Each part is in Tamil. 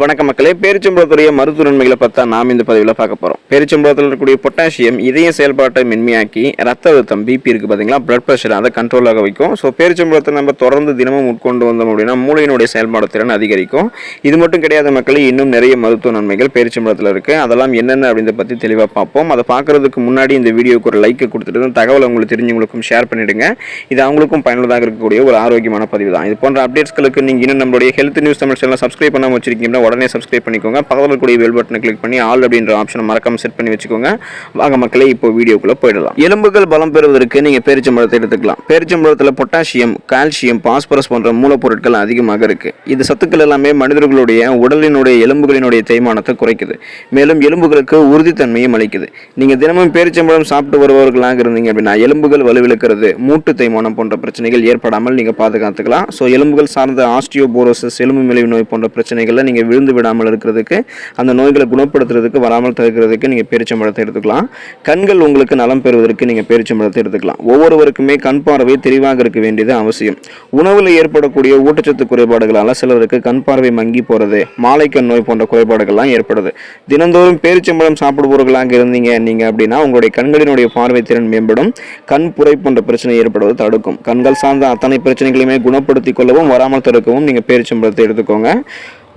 வணக்க மக்களே பேரிச்சம்பழத்துடைய மருத்துவ நன்மைகளை பார்த்தா நாம் இந்த பதிவில் பார்க்க போகிறோம் பேரிச்சம்பழத்தில் இருக்கக்கூடிய பொட்டாசியம் இதய செயல்பாட்டை மென்மையாக்கி ரத்த அழுத்தம் பிபி இருக்குது பார்த்தீங்களா பிளட் ப்ரெஷர் அதை கண்ட்ரோலாக வைக்கும். ஸோ பேரிச்சம்பழத்தை நம்ம தொடர்ந்து தினமும் உட்கொண்டு வந்தோம் அப்படின்னா மூளையினுடைய செயல்பாடு திறன் அதிகரிக்கும். இது மட்டும் கிடையாத மக்களே இன்னும் நிறைய மருத்துவ நன்மைகள் பேரிச்சம்பழத்தில் இருக்குது அதெல்லாம் என்னென்ன அப்படின்றத பற்றி தெளிவாக பார்ப்போம். அதை பார்க்குறதுக்கு முன்னாடி இந்த வீடியோக்கு ஒரு லைக்கை கொடுத்துட்டு தகவல் உங்களுக்கு தெரிஞ்சவங்களுக்கும் ஷேர் பண்ணிவிடுங்க இது அவங்களுக்கும் பயனுள்ளதாக இருக்கக்கூடிய ஒரு ஆரோக்கியமான பதிவு தான். இது போன்ற அப்டேட்ஸ்களுக்கு நீங்கள் இன்னும் நம்மளுடைய health news Tamil channel subscribe பண்ணாமல் வச்சிருக்கீங்கன்னா உடனே சப்ஸ்கிரைப் பண்ணிக்கோங்க. பக்கத்தில் இருக்கக்கூடிய பெல் பட்டனை கிளிக் பண்ணி ஆல் அப்படின்ற ஆப்ஷனை மறக்காம செட் பண்ணி வச்சுக்கோங்க. வாங்க மக்களே இப்போ வீடியோக்குள்ளே போயிடலாம். எலும்புகள் பலம் பெறுவதற்கு நீங்கள் பேரிச்சம்பழத்தை எடுத்துக்கலாம். பேரிச்சம்பழத்தில் பொட்டாசியம் கால்சியம் பாஸ்பரஸ் போன்ற மூலப்பொருட்கள் அதிகமாக இருக்கு. இது சத்துக்கள் எல்லாமே மனிதர்களுடைய உடலினுடைய எலும்புகளினுடைய தேய்மானத்தை குறைக்குது. மேலும் எலும்புகளுக்கு உறுதித்தன்மையும் அளிக்குது. நீங்கள் தினமும் பேரிச்சம்பழம் சாப்பிட்டு வருபவர்களாக இருந்தீங்க அப்படின்னா எலும்புகள் வலுவிழுக்கிறது மூட்டு தேய்மானம் போன்ற பிரச்சனைகள் ஏற்படாமல் நீங்கள் பாதுகாத்துக்கலாம். ஸோ எலும்புகள் சார்ந்த ஆஸ்டியோபோரோசஸ் எலும்பு மெலிவு நோய் போன்ற பிரச்சனைகளில் நீங்கள் விழுந்து விடாமல் இருக்கிறதுக்கு அந்த நோய்களை குணப்படுத்துறதுக்கு வராமல் தடுக்கிறதுக்கு நீங்கள் பேரிச்சம்பழத்தை எடுத்துக்கலாம். கண்கள் உங்களுக்கு நலம் பெறுவதற்கு நீங்கள் பேரிச்சம்பழத்தை எடுத்துக்கலாம். ஒவ்வொருவருக்குமே கண் பார்வை தெளிவாக இருக்க வேண்டியது அவசியம். உணவில் ஏற்படக்கூடிய ஊட்டச்சத்து குறைபாடுகளால் சிலருக்கு கண் பார்வை மங்கி போகிறது மாலைக்கண் நோய் போன்ற குறைபாடுகள்லாம் ஏற்படுது. தினந்தோறும் பேரிச்சம்பழம் சாப்பிடுபவர்களாக இருந்தீங்க நீங்கள் அப்படின்னா உங்களுடைய கண்களினுடைய பார்வை திறன் மேம்படும். கண் புரை போன்ற பிரச்சனை ஏற்படுவது தடுக்கும். கண்கள் சார்ந்த அத்தனை பிரச்சனைகளையுமே குணப்படுத்திக் கொள்ளவும் வராமல் தடுக்கவும் நீங்கள் பேரிச்சம்பழத்தை எடுத்துக்கோங்க.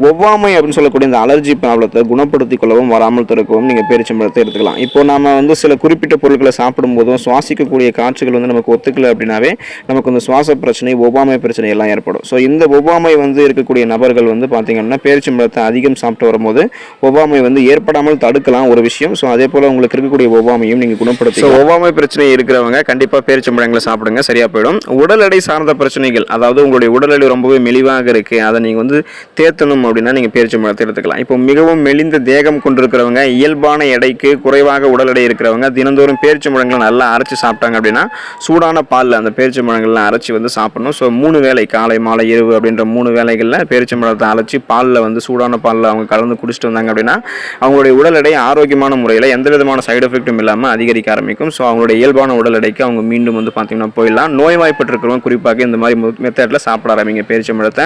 ஒவ்வாமை அப்படின்னு சொல்லக்கூடிய இந்த அலர்ஜி ப்ராப்ளத்தை குணப்படுத்திக் கொள்ளவும் வராமல் தடுக்கவும் நீங்கள் பேரிச்சம்பழத்தை எடுத்துக்கலாம். இப்போ நாம வந்து சில குறிப்பிட்ட பொருட்களை சாப்பிடும்போதும் சுவாசிக்கக்கூடிய காட்சிகள் வந்து நமக்கு ஒத்துக்கல அப்படின்னாவே நமக்கு இந்த சுவாச பிரச்சனை ஒவ்வாமை பிரச்சனை எல்லாம் ஏற்படும். ஸோ இந்த ஒவ்வாமை வந்து இருக்கக்கூடிய நபர்கள் வந்து பார்த்தீங்கன்னா பேரிச்சம்பழத்தை அதிகம் சாப்பிட்டு வரும்போது ஒவ்வாமை வந்து ஏற்படாமல் தடுக்கலாம் ஒரு விஷயம். ஸோ அதே போல் உங்களுக்கு இருக்கக்கூடிய ஒவ்வாமையும் நீங்கள் குணப்படுத்தி ஒவ்வாமை பிரச்சனை இருக்கிறவங்க கண்டிப்பாக பேரிச்சம்பழங்களை சாப்பிடுங்க சரியாக போயிடும். உடல் எடை சார்ந்த பிரச்சனைகள் அதாவது உங்களுடைய உடல் எடை ரொம்பவே மெலிவாக இருக்குது அதை நீங்கள் வந்து தேத்தணும் அப்படின்னா நீங்கள் பேரிச்சம்பழத்தை எடுத்துக்கலாம். இப்போ மிகவும் மெலிந்த தேகம் கொண்டிருக்கிறவங்க இயல்பான எடைக்கு குறைவாக உடல் எடை இருக்கிறவங்க தினந்தோறும் பேரிச்சம்பழங்களை நல்லா அரைச்சி சாப்பிட்டாங்க அப்படின்னா சூடான பாலில் அந்த பேரிச்சம்பழங்கள்லாம் அரைச்சி வந்து சாப்பிடணும். ஸோ மூணு வேளை காலை மாலை இரவு அப்படின்ற மூணு வேளைகளில் பேரிச்சம்பழத்தை அரைச்சி பாலில் வந்து சூடான பாலில் அவங்க கலந்து குடிச்சிட்டு வந்தாங்க அப்படின்னா அவங்களுடைய உடல் எடை ஆரோக்கியமான முறையில் எந்த விதமான சைடு எஃபெக்ட்டும் இல்லாமல் அதிகரிக்க ஆரம்பிக்கும். ஸோ அவங்களுடைய இயல்பான உடல் எடைக்கு அவங்க மீண்டும் வந்து பார்த்தீங்கன்னா போயிடலாம். நோய்வாய்ப்பட்டிருக்கிறவங்க குறிப்பாக இந்த மாதிரி மெத்தடில் சாப்பிட ஆரம்பிங்க பேரிச்சம்பழத்தை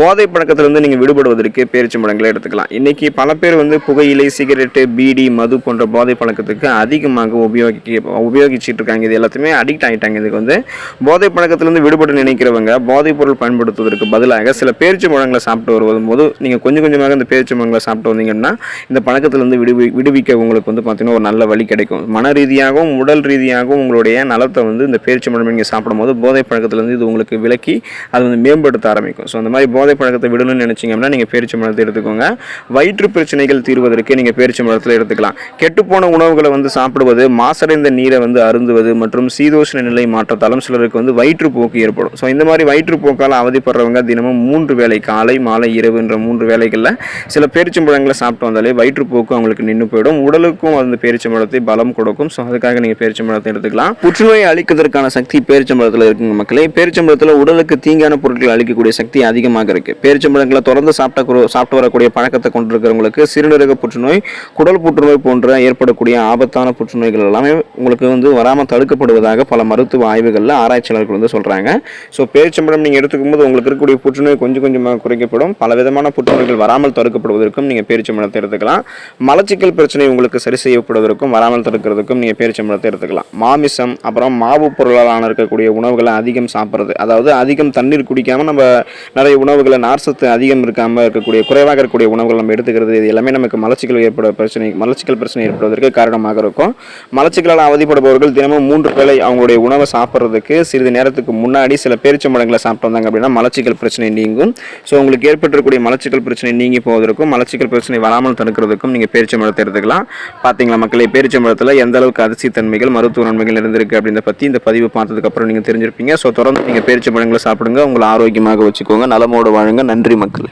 போதை பழக்கத்திலிருந்து நீங்கள் விடுபடுவதற்கு பேரிச்சம்பழங்களை எடுத்துக்கலாம். இன்னைக்கு பல பேர் வந்து புகையிலை சிகரெட்டு பீடி மது போன்ற போதை பழக்கத்துக்கு அதிகமாக உபயோகிக்க உபயோகிச்சுட்டு இருக்காங்க. இது எல்லாத்தையுமே அடிக்ட் ஆகிட்டாங்க இதுக்கு வந்து போதை பழக்கத்திலேருந்து விடுபட்டு நினைக்கிறவங்க போதைப் பொருள் பயன்படுத்துவதற்கு பதிலாக சில பேரிச்சம்பழங்களை சாப்பிட்டு வருவது போது நீங்கள் கொஞ்சம் கொஞ்சமாக இந்த பேரிச்சம்பழங்களை சாப்பிட்டு வந்தீங்கன்னா இந்த பழக்கத்திலேருந்து விடுவி விடுவிக்க உங்களுக்கு வந்து பார்த்தீங்கன்னா ஒரு நல்ல வழி கிடைக்கும். மன ரீதியாகவும் உடல் ரீதியாகவும் உங்களுடைய நலத்தை வந்து இந்த பேரிச்சம்பழம் நீங்கள் சாப்பிடும்போது போதை பழக்கத்திலேருந்து இது உங்களுக்கு விலக்கி அது வந்து மேம்படுத்த ஆரம்பிக்கும். ஸோ அந்த மாதிரி போதை பழக்கத்தை விடணும்னு நினச்சிங்க அப்படின்னா நீங்கள் பேரிச்சம்பழத்தை எடுத்துக்கோங்க. வயிற்று பிரச்சனைகள் தீர்வதற்கு நீங்கள் பேரிச்சம்பழத்தில் எடுத்துக்கலாம். கெட்டுப்போன உணவுகளை வந்து சாப்பிடுவது மாசடைந்த நீரை வந்து அருந்துவது மற்றும் சீதோஷ்ண நிலை மாற்றத்தாலும் சிலருக்கு வந்து வயிற்றுப்போக்கு ஏற்படும். ஸோ இந்த மாதிரி வயிற்றுப்போக்கால் அவதிப்படுறவங்க தினமும் மூன்று வேளை காலை மாலை இரவு என்ற மூன்று வேலைகளில் சில பேரிச்சம்பழங்களை சாப்பிட்டு வந்தாலே வயிற்றுப்போக்கு அவங்களுக்கு நின்று போயிடும். உடலுக்கும் அந்த பேரிச்சம்பழத்தை பலம் கொடுக்கும். ஸோ அதுக்காக நீங்கள் பேரிச்சம்பழத்தை எடுத்துக்கலாம். புற்றுநோயை அழிக்கிறதுக்கான சக்தி பேரிச்சம்பழத்தில் இருக்குங்க மக்களே. பேரிச்சம்பழத்தில் உடலுக்கு தீங்கான பொருட்களை அழிக்கக்கூடிய சக்தி அதிகமாக இருக்குது பேரிச்சம்பழங்களை தொடர்ந்து சாப்பிட்டு சாப்பிட்ட சாப்பிட்டு வரக்கூடிய பழக்கத்தை கொண்டிருக்கிறவங்களுக்கு சிறுநீரக புற்றுநோய் குடல் புற்றுநோய் போன்ற ஏற்படக்கூடிய ஆபத்தான புற்றுநோய்கள் எல்லாமே உங்களுக்கு வந்து வராமல் தடுக்கப்படுவதாக பல மருத்துவ ஆய்வுகளில் ஆராய்ச்சியாளர்கள் வந்து சொல்கிறாங்க ஸோ பேரிச்சம்பழம் நீங்கள் எடுத்துக்கும் போது உங்களுக்கு இருக்கக்கூடிய புற்றுநோய் கொஞ்சம் கொஞ்சமாக குறைக்கப்படும். பல விதமான புற்றுநோய்கள் வராமல் தடுக்கப்படுவதற்கும் நீங்கள் பேரிச்சம்பழத்தை எடுத்துக்கலாம். மலச்சிக்கல் பிரச்சனை உங்களுக்கு சரி செய்யப்படுவதற்கும் வராமல் தடுக்கிறதுக்கும் நீங்கள் பேரிச்சம்பழத்தை எடுத்துக்கலாம். மாமிசம் அப்புறம் மாவு பொருளால் இருக்கக்கூடிய உணவுகளை அதிகம் சாப்பிட்றது அதாவது அதிகம் தண்ணீர் குடிக்காமல் நம்ம நிறைய உணவுகளை நார்சத்து அதிகம் இருக்காமல் இருக்கக்கூடிய குறைவாக இருக்கக்கூடிய உணவுகள் நம்ம எடுத்துக்கிறது. இது எல்லாமே நமக்கு மலச்சிக்கல் ஏற்பட பிரச்சனை மலச்சிக்கல் பிரச்சனை ஏற்படுவதற்கு காரணமாக இருக்கும். மலச்சிக்கலால் அவதிப்படுபவர்கள் தினமும் மூன்று வேளை அவங்களுடைய உணவை சாப்பிட்றதுக்கு சிறிது நேரத்துக்கு முன்னாடி சில பேரிச்சம்பழங்களை சாப்பிட்டு வந்தாங்க அப்படின்னா மலச்சிக்கல் பிரச்சனை நீங்கும். ஸோ உங்களுக்கு ஏற்பட்டிருக்கக்கூடிய மலச்சிக்கல் பிரச்சனை நீங்கி போவதற்கும் மலச்சிக்கல் பிரச்சனை வராமல் தடுக்கிறதுக்கும் நீங்கள் பேரிச்சம்பழத்தை எடுத்துக்கலாம். பார்த்தீங்களா மக்களே பேரிச்சம்பழத்தில் எந்த அளவுக்கு அதிர்ச்சித்தன்மைகள் மருத்துவ நன்மைகள் இருந்திருக்கு அப்படின்றத பற்றி இந்த பதிவு பார்த்ததுக்கப்புறம் நீங்கள் தெரிஞ்சிருப்பீங்க. ஸோ தொடர்ந்து நீங்கள் பேரிச்சம்பழங்களை சாப்பிடுங்க. உங்களை ஆரோக்கியமாக வச்சுக்கோங்க. நலமோடு வாழுங்க. நன்றி மக்கள்.